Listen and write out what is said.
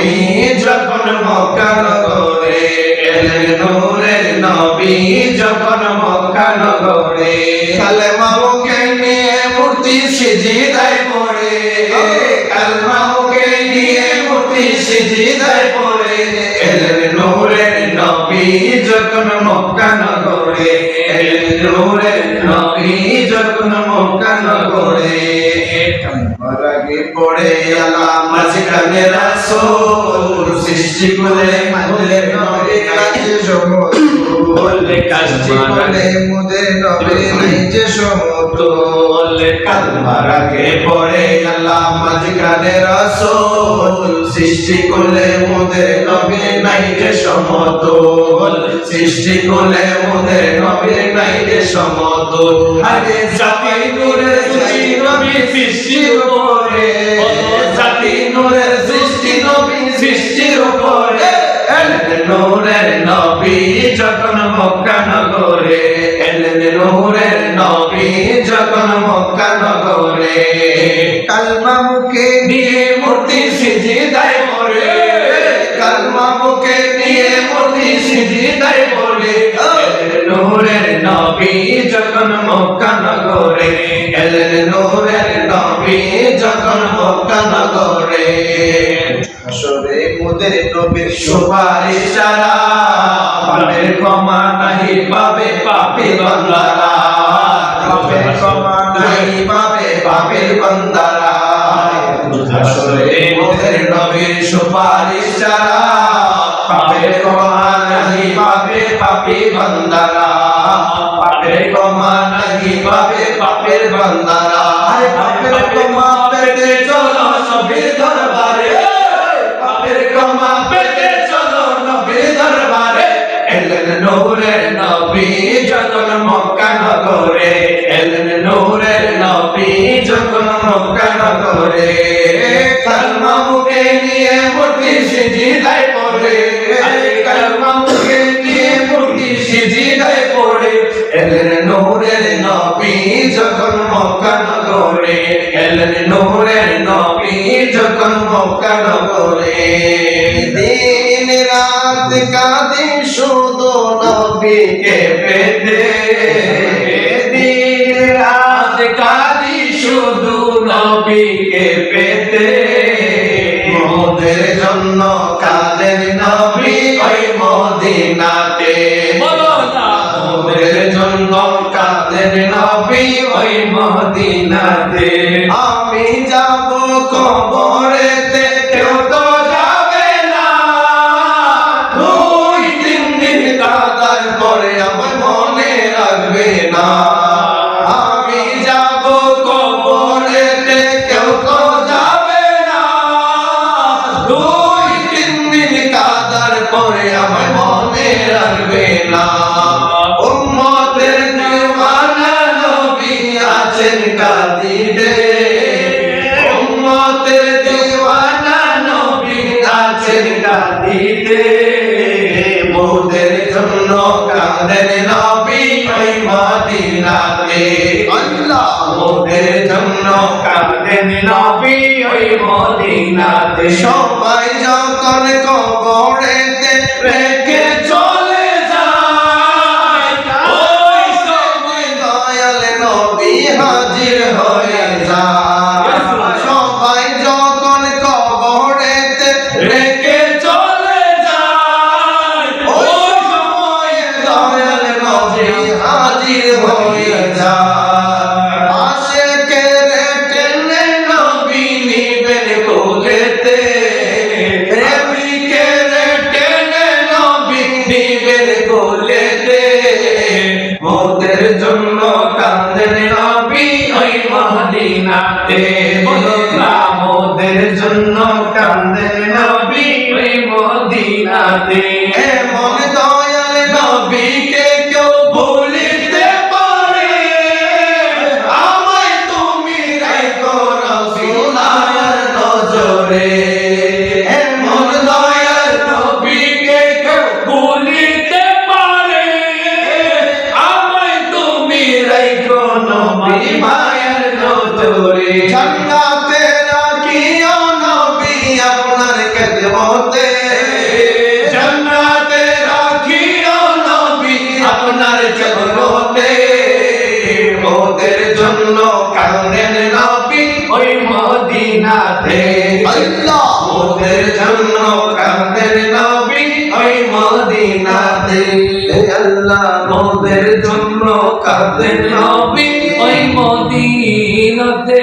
নবী যখন মক্কা নগরে, এলেন নূরের নবী যখন মক্কা নগরে। কালেমা মুখে নিয়ে মূর্তি সিজদায় পড়ে। কালেমা মুখে নিয়ে মূর্তি সিজদায় পড়ে। এলেন নূরের নবী যখন মক্কা নগরে। এলেন নূরের নবী যখন মক্কা নগরে। মারাগে পড়ে আলাম মাঝখানে রাসূল সৃষ্টি করে মাঝে নবী কাছে সমতুল কাছে করে মুদে নবী নিজে সমতুল মারাগে পড়ে আলা মাঝখানে রাসূল সৃষ্টি করলে মুদে নবী নাই যে সমতুল সৃষ্টি করলে মুদে নবী নাই যে সমতুল আরে জাতি নূরে সৃষ্টি নবী সৃষ্টির উপরে। জাতি নূরের সৃষ্টি নবী সৃষ্টির উপরে। নূরের নবী যখন মক্কা নগরে। নূরের নবী যখন কালমা মুখে নিয়ে মূর্তি সিজদায় পড়ে কালমা মুখে নিয়ে মূর্তি সিজদায় পড়ে এলেন নূরের নবী যখন মক্কা নগরে। এলেন নূরের নবী যখন মক্কা নগরে। আসরে মোদের নবীর সুপারিশ ছাড়া পাপের ক্ষমা নাহি পাবে পাপী বান্দারা। পাপের ক্ষমা নাহি পাবে পাপের বান্দারা। আসরে মোদের নবীর সুপারিশ ছাড়া পাপের ক্ষমা নাহি পাবে, পাপী বান্দারা। পাপের ক্ষমা নাহি পাবে, পাপের রাত কাঁদি শুধু নবীকে পেতে দিন রাত কাঁদি শুধু নবীকে পেতে মোদের জন্য কাদের নবী ওই মদিনাতে। মোদের জন্য কাদের নবী ওই মদিনাতে। আমি যাব কাদার পরে আমার মনে রাখবে না। আমি যাব কেউ তো যাবে না। দুই, তিন দিন কাদার পরে আমার মনে রাখবে না। উম্মতের দিওয়ানা নবী আছেন কাদিরে কাঁদেন নবী ওই মদিনাতে। আল্লাহ। মোদের জন্য কাঁদেন নবী ওই মদিনাতে। সবাই যখন কবরেতে রেখে মোদের জন্য কান্দে নবী ওই মদিনাতে মতে জান্নাতে রাখিও নবী আপনার চরণতে মোদের জন্য কারণের নবী। ওই মদিনাতে। আল্লাহ! মোদের জন্য কারণের নবী। ওই মদিনাতে। আল্লাহ! মোদের জন্য কারণের নবী। ওই মদিনাতে।